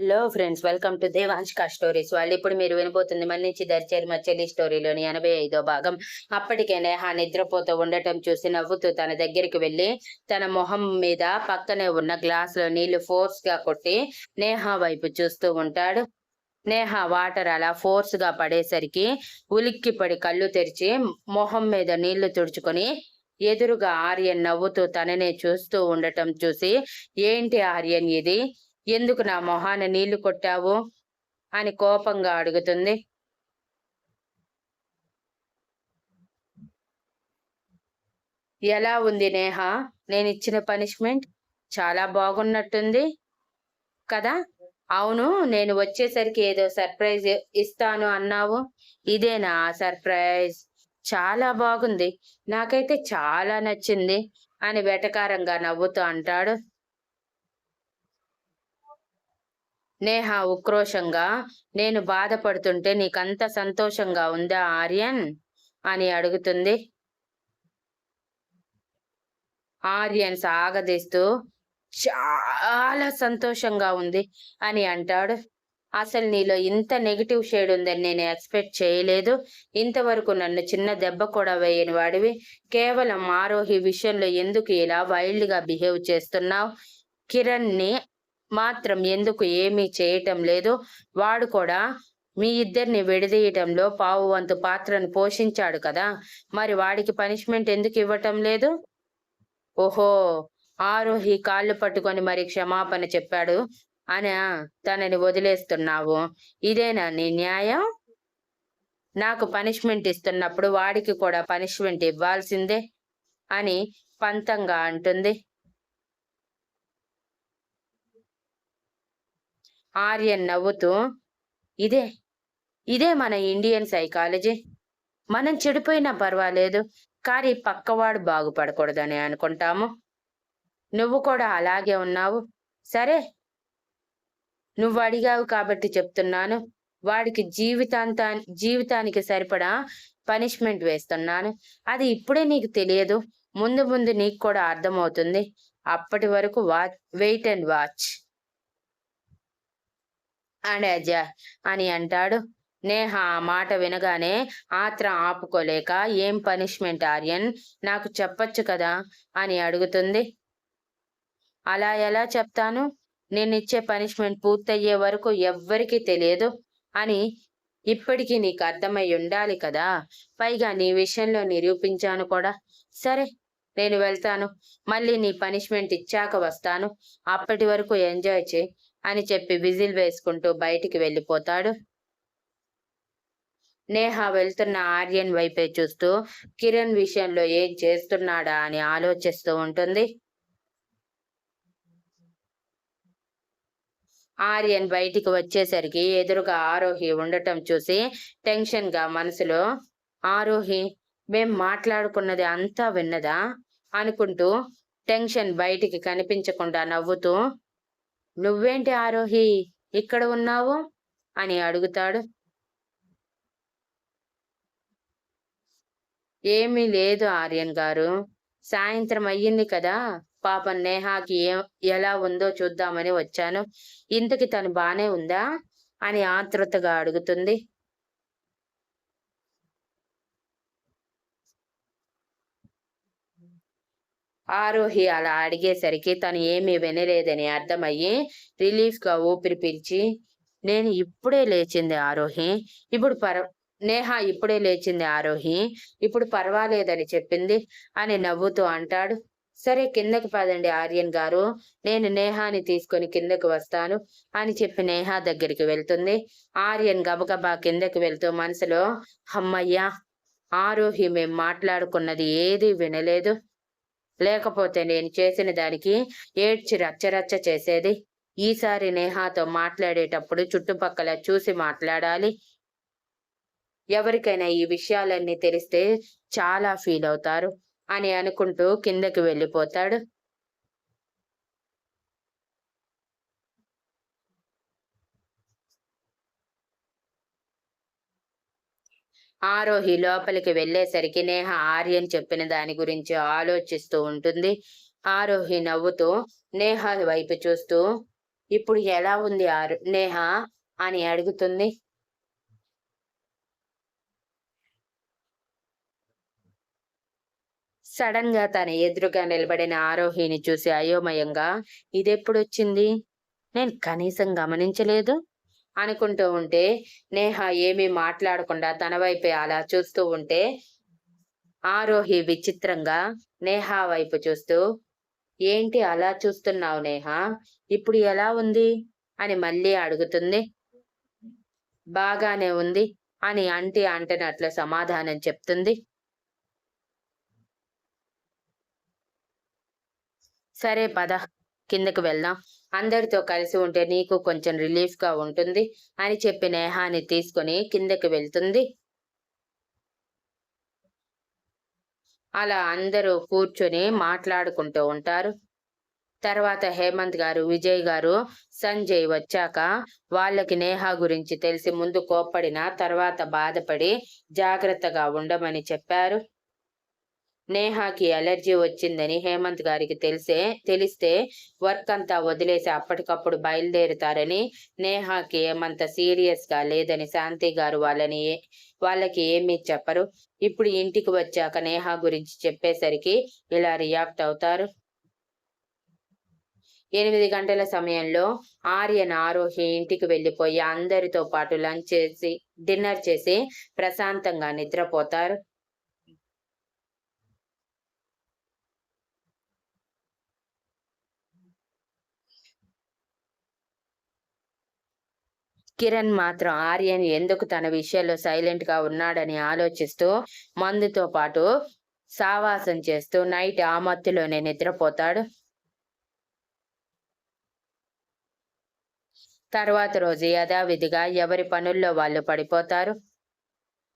Hello friends welcome to Devanshika stories వాళ్ళు ఇప్పుడు మీరు వినబోతుంది మన నుంచి దరిచేరి మచ్చలి స్టోరీలోని ఎనభై ఐదో భాగం. అప్పటికే నేహ నిద్రపోతూ ఉండటం చూసి నవ్వుతూ తన దగ్గరికి వెళ్ళి తన మొహం మీద పక్కనే ఉన్న గ్లాస్లో నీళ్ళు ఫోర్స్గా కొట్టి నేహ వైపు చూస్తూ ఉంటాడు. నేహ వాటర్ అలా ఫోర్స్గా పడేసరికి ఉలిక్కిపడి కళ్ళు తెరిచి మొహం మీద నీళ్ళు తుడుచుకొని ఎదురుగా ఆర్యన్ నవ్వుతూ తననే చూస్తూ ఉండటం చూసి ఏంటి ఆర్యన్ ఇది? ఎందుకు నా మొహాన నీళ్ళు కొట్టావు? అని కోపంగా అడుగుతుంది. ఎలా ఉంది నేహ? నేను ఇచ్చిన పనిష్మెంట్ చాలా బాగున్నట్టుంది కదా? అవును నేను వచ్చేసరికి ఏదో సర్ప్రైజ్ ఇస్తాను అన్నావు. ఇదేనా సర్ప్రైజ్? చాలా బాగుంది. నాకైతే చాలా నచ్చింది అని వెటకారంగా నవ్వుతూ అంటాడు. నేహ ఉక్రోషంగా నేను బాధపడుతుంటే నీకంత సంతోషంగా ఉందా ఆర్యన్? అని అడుగుతుంది. ఆర్యన్ సాగదీస్తూ చాలా సంతోషంగా ఉంది అని అంటాడు. అసలు నీలో ఇంత నెగిటివ్ షేడ్ ఉందని నేను ఎక్స్పెక్ట్ చేయలేదు. ఇంతవరకు నన్ను చిన్న దెబ్బ కూడా వేయని వాడివి. కేవలం ఆరోహి విషయంలో ఎందుకు ఇలా వైల్డ్గా బిహేవ్ చేస్తున్నావు? కిరణ్ని మాత్రం ఎందుకు ఏమీ చేయటం లేదు. వాడు కూడా మీ ఇద్దరిని విడదీయటంలో పావు వంతు పాత్రను పోషించాడు కదా. మరి వాడికి పనిష్మెంట్ ఎందుకు ఇవ్వటం లేదు? ఓహో ఆరోహి కాళ్ళు పట్టుకొని మరి క్షమాపణ చెప్పాడు. అని తనని వదిలేస్తున్నావు. ఇదేనా నీ న్యాయం? నాకు పనిష్మెంట్ ఇస్తున్నప్పుడు వాడికి కూడా పనిష్మెంట్ ఇవ్వాల్సిందే అని పంతంగా అంటుంది. ఆర్యన్ నవ్వుతూ ఇదే ఇదే మన ఇండియన్ సైకాలజీ. మనం చెడిపోయినా పర్వాలేదు కానీ పక్కవాడు బాగుపడకూడదని అనుకుంటాము. నువ్వు కూడా అలాగే ఉన్నావు. సరే నువ్వు అడిగావు కాబట్టి చెప్తున్నాను. వాడికి జీవితాంతా జీవితానికి సరిపడా పనిష్మెంట్ వేస్తున్నాను. అది ఇప్పుడే నీకు తెలియదు. ముందు ముందు నీకు కూడా అర్థమవుతుంది. అప్పటి వరకు watch wait and watch. And Ajay అని అంటాడు. నేహ ఆ మాట వినగానే ఆత్ర ఆపుకోలేక ఏం పనిష్మెంట్ ఆర్యన్? నాకు చెప్పొచ్చు కదా? అని అడుగుతుంది. అలా ఎలా చెప్తాను? నేను ఇచ్చే పనిష్మెంట్ పూర్తయ్యే వరకు ఎవ్వరికీ తెలియదు అని ఇప్పటికీ నీకు అర్థమై ఉండాలి కదా? పైగా నీ విషయంలో నిరూపించాను కూడా. సరే నేను వెళ్తాను. మళ్ళీ నీ పనిష్మెంట్ ఇచ్చాక వస్తాను. అప్పటి వరకు ఎంజాయ్ చేయి. అని చెప్పి విజిల్ వేసుకుంటూ బయటికి వెళ్ళిపోతాడు. నేహ వెళ్తున్న ఆర్యన్ వైపే చూస్తూ కిరణ్ విషయంలో ఏం చేస్తున్నాడా అని ఆలోచిస్తూ ఉంటుంది. ఆర్యన్ బయటికి వచ్చేసరికి ఎదురుగా ఆరోహి ఉండటం చూసి టెన్షన్గా మనసులో ఆరోహి మేం మాట్లాడుకున్నది అంతా విన్నదా? అనుకుంటూ టెన్షన్ బయటికి కనిపించకుండా నవ్వుతూ నువ్వేంటి ఆరోహి? ఇక్కడ ఉన్నావు? అని అడుగుతాడు. ఏమీ లేదు ఆర్యన్ గారు. సాయంత్రం అయ్యింది కదా. పాపం నేహాకి ఎలా ఉందో చూద్దామని వచ్చాను. ఇంతకి తను బానే ఉందా? అని ఆతృతగా అడుగుతుంది. ఆరోహి అలా అడిగేసరికి తను ఏమీ వినలేదని అర్థమయ్యి రిలీఫ్గా ఊపిరి పీల్చి నేను ఇప్పుడే లేచింది ఆరోహి ఇప్పుడు పర నేహ ఇప్పుడే లేచింది ఆరోహి ఇప్పుడు పర్వాలేదని చెప్పింది అని నవ్వుతూ అంటాడు. సరే కిందకి పదండి ఆర్యన్ గారు నేను నేహాని తీసుకొని కిందకు వస్తాను అని చెప్పి నేహ దగ్గరికి వెళ్తుంది. ఆర్యన్ గబగబా కిందకి వెళ్తూ మనసులో అమ్మయ్యా ఆరోహి మేం మాట్లాడుకున్నది ఏది వినలేదు. లేకపోతే నేను చేసిన దానికి ఏడ్చి రచ్చరచ్చ చేసేది. ఈసారి నేహాతో మాట్లాడేటప్పుడు చుట్టుపక్కల చూసి మాట్లాడాలి. ఎవరికైనా ఈ విషయాలన్నీ తెలిస్తే చాలా ఫీల్ అవుతారు అని అనుకుంటూ కిందకి వెళ్ళిపోతాడు. ఆరోహి లోపలికి వెళ్ళేసరికి నేహ ఆర్యన్ చెప్పిన దాని గురించి ఆలోచిస్తూ ఉంటుంది. ఆరోహి నవ్వుతూ నేహ వైపు చూస్తూ ఇప్పుడు ఎలా ఉంది ఆరు నేహ? అని అడుగుతుంది. సడన్గా తన ఎదురుగా నిలబడిన ఆరోహిని చూసి అయోమయంగా ఇదెప్పుడొచ్చింది? నేను కనీసం గమనించలేదు. అనుకుంటూ ఉంటే నేహ ఏమీ మాట్లాడకుండా తన వైపే అలా చూస్తూ ఉంటే ఆరోహి విచిత్రంగా నేహా వైపు చూస్తూ ఏంటి అలా చూస్తున్నావు నేహా? ఇప్పుడు ఎలా ఉంది? అని మళ్ళీ అడుగుతుంది. బాగానే ఉంది అని అంటి అంటనట్లు సమాధానం చెప్తుంది. సరే పద కిందకు వెళ్దాం. అందరితో కలిసి ఉంటే నీకు కొంచెం రిలీఫ్గా ఉంటుంది అని చెప్పి నేహాని తీసుకుని కిందకి వెళ్తుంది. అలా అందరూ కూర్చొని మాట్లాడుకుంటూ ఉంటారు. తర్వాత హేమంత్ గారు విజయ్ గారు సంజయ్ వచ్చాక వాళ్ళకి నేహా గురించి తెలిసి ముందు కోప్పడిన తర్వాత బాధపడి జాగ్రత్తగా ఉండమని చెప్పారు. నేహాకి అలర్జీ వచ్చిందని హేమంత్ గారికి తెలిసే తెలిస్తే వర్క్ అంతా వదిలేసి అప్పటికప్పుడు బయలుదేరుతారని నేహాకి ఏమంత సీరియస్గా లేదని శాంతి గారు వాళ్ళని వాళ్ళకి ఏమీ చెప్పరు. ఇప్పుడు ఇంటికి వచ్చాక నేహా గురించి చెప్పేసరికి ఇలా రియాక్ట్ అవుతారు. ఎనిమిది గంటల సమయంలో ఆర్యన్ ఆరోహి ఇంటికి వెళ్ళిపోయి అందరితో పాటు లంచ్ చేసి డిన్నర్ చేసి ప్రశాంతంగా నిద్రపోతారు. కిరణ్ మాత్రం ఆర్యన్ ఎందుకు తన విషయంలో సైలెంట్గా ఉన్నాడని ఆలోచిస్తూ మందుతో పాటు సావాసం చేస్తూ నైట్ ఆ మత్తులోనే నిద్రపోతాడు. తర్వాత రోజు యథావిధిగా ఎవరి పనుల్లో వాళ్ళు పడిపోతారు?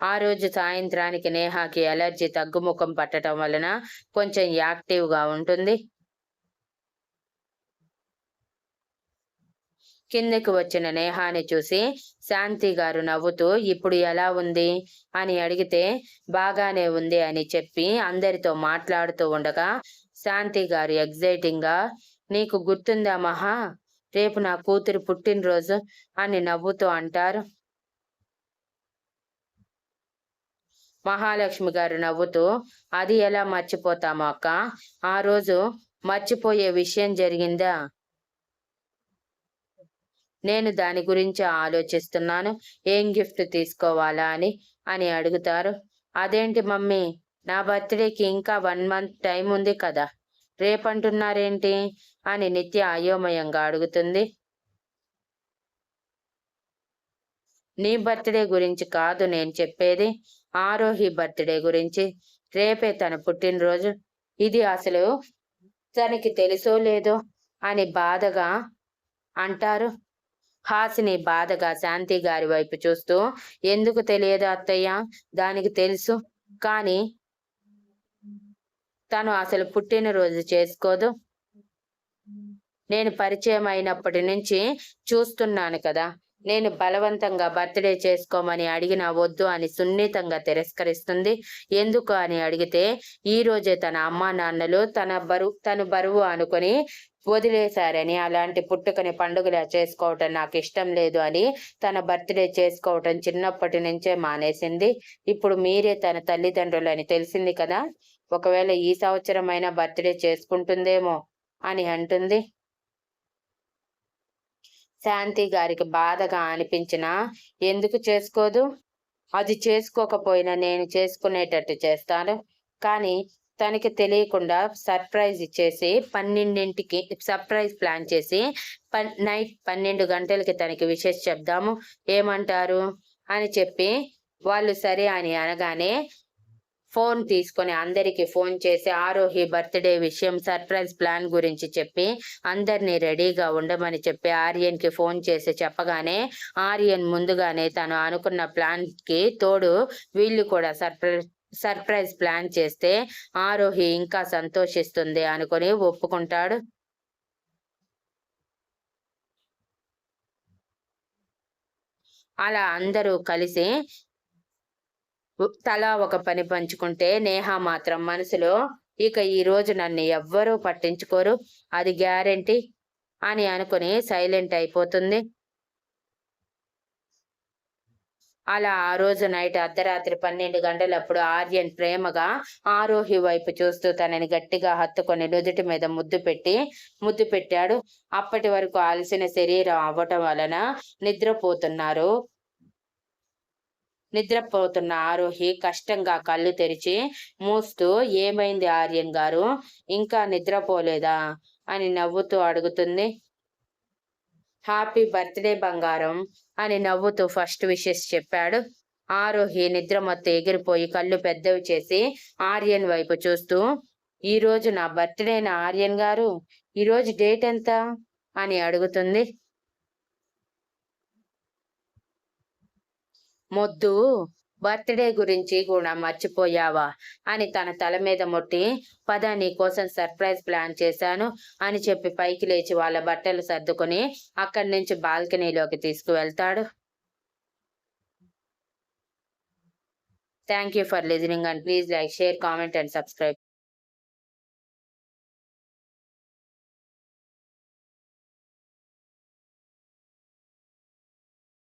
ఆ రోజు సాయంత్రానికి నేహాకి ఎలర్జీ తగ్గుముఖం పట్టడం వలన కొంచెం యాక్టివ్గా ఉంటుంది. కిందకి వచ్చిన నేహాని చూసి శాంతి గారు నవ్వుతూ ఇప్పుడు ఎలా ఉంది? అని అడిగితే బాగానే ఉంది అని చెప్పి అందరితో మాట్లాడుతూ ఉండగా శాంతి గారు ఎగ్జైటింగ్గా నీకు గుర్తుందా మహా? రేపు నా కూతురు పుట్టినరోజు అని నవ్వుతూ అంటారు. మహాలక్ష్మి గారు నవ్వుతూ అది ఎలా మర్చిపోతాము అక్క? ఆ రోజు మర్చిపోయే విషయం జరిగిందా? నేను దాని గురించి ఆలోచిస్తున్నాను. ఏం గిఫ్ట్ తీసుకోవాలా అని అని అడుగుతారు. అదేంటి మమ్మీ? నా బర్త్డేకి ఇంకా వన్ మంత్ టైం ఉంది కదా. రేపంటున్నారేంటి? అని నిత్య అయోమయంగా అడుగుతుంది. నీ బర్త్డే గురించి కాదు నేను చెప్పేది. ఆరోహి బర్త్డే గురించి. రేపే తన పుట్టినరోజు. ఇది అసలు తనకి తెలుసో లేదో అని బాధగా అంటారు. హాసిని బాధగా శాంతి గారి వైపు చూస్తూ ఎందుకు తెలియదు అత్తయ్య? దానికి తెలుసు. కానీ తను అసలు పుట్టినరోజు చేసుకోదు. నేను పరిచయం అయినప్పటి నుంచి చూస్తున్నాను కదా. నేను బలవంతంగా బర్త్డే చేసుకోమని అడిగినా వద్దు అని సున్నితంగా తిరస్కరిస్తుంది. ఎందుకు అని అడిగితే ఈ రోజే తన అమ్మా నాన్నలు తన బరువు తను బరువు అనుకొని వదిలేశారని అలాంటి పుట్టుకని పండుగలా చేసుకోవటం నాకు ఇష్టం లేదు అని తన బర్త్డే చేసుకోవటం చిన్నప్పటి నుంచే మానేసింది. ఇప్పుడు మీరే తన తల్లిదండ్రులని తెలిసింది కదా? ఒకవేళ ఈ సంవత్సరం బర్త్డే చేసుకుంటుందేమో అని అంటుంది. శాంతి గారికి బాధగా అనిపించినా ఎందుకు చేసుకోదు? అది చేసుకోకపోయినా నేను చేసుకునేటట్టు చేస్తాను. కానీ తనకి తెలియకుండా సర్ప్రైజ్ ఇచ్చేసి పన్నెండింటికి సర్ప్రైజ్ ప్లాన్ చేసి పన్ నైట్ పన్నెండు గంటలకి తనకి విషెస్ చెప్దాము. ఏమంటారు? అని చెప్పి వాళ్ళు సరే అని అనగానే ఫోన్ తీసుకొని అందరికి ఫోన్ చేసి ఆరోహి బర్త్డే విషయం సర్ప్రైజ్ ప్లాన్ గురించి చెప్పి అందరినీ రెడీగా ఉండమని చెప్పి ఆర్యన్కి ఫోన్ చేసి చెప్పగానే ఆర్యన్ ముందుగానే తను అనుకున్న ప్లాన్కి తోడు వీళ్ళు కూడా సర్ప్రైజ్ సర్ప్రైజ్ ప్లాన్ చేస్తే ఆరోహి ఇంకా సంతోషిస్తుంది అనుకుని ఒప్పుకుంటాడు. అలా అందరూ కలిసి తలా ఒక పని పంచుకుంటే నేహ మాత్రం మనసులో ఇక ఈ రోజు నన్ను ఎవ్వరూ పట్టించుకోరు అది గ్యారెంటీ అని అనుకుని సైలెంట్ అయిపోతుంది. అలా ఆ రోజు నైట్ అర్ధరాత్రి పన్నెండు గంటలప్పుడు ఆర్యన్ ప్రేమగా ఆరోహి వైపు చూస్తూ తనని గట్టిగా హత్తుకొని నుదుటి మీద ముద్దు పెట్టి ముద్దు పెట్టాడు. అప్పటి వరకు అలసిన శరీరం అవ్వటం వలన నిద్రపోతున్నారు. నిద్రపోతున్న ఆరోహి కష్టంగా కళ్ళు తెరిచి మూస్తూ ఏమైంది ఆర్యన్ గారు? ఇంకా నిద్రపోలేదా? అని నవ్వుతూ అడుగుతుంది. హ్యాపీ బర్త్డే బంగారం అని నవ్వుతూ ఫస్ట్ విషెస్ చెప్పాడు. ఆరోహి నిద్ర మొత్తం ఎగిరిపోయి కళ్ళు పెద్దవి చేసి ఆర్యన్ వైపు చూస్తూ ఈ రోజు నా బర్త్డేనా ఆర్యన్ గారు? ఈరోజు డేట్ ఎంత అని అడుగుతుంది. మొద్దు బర్త్డే గురించి కూడా మర్చిపోయావా? అని తన తల మీద ముట్టి పద నీ కోసం సర్ప్రైజ్ ప్లాన్ చేశాను అని చెప్పి పైకి లేచి వాళ్ళ బట్టలు సర్దుకొని అక్కడి నుంచి బాల్కనీలోకి తీసుకువెళ్తాడు. Thank you for listening and please like share comment and subscribe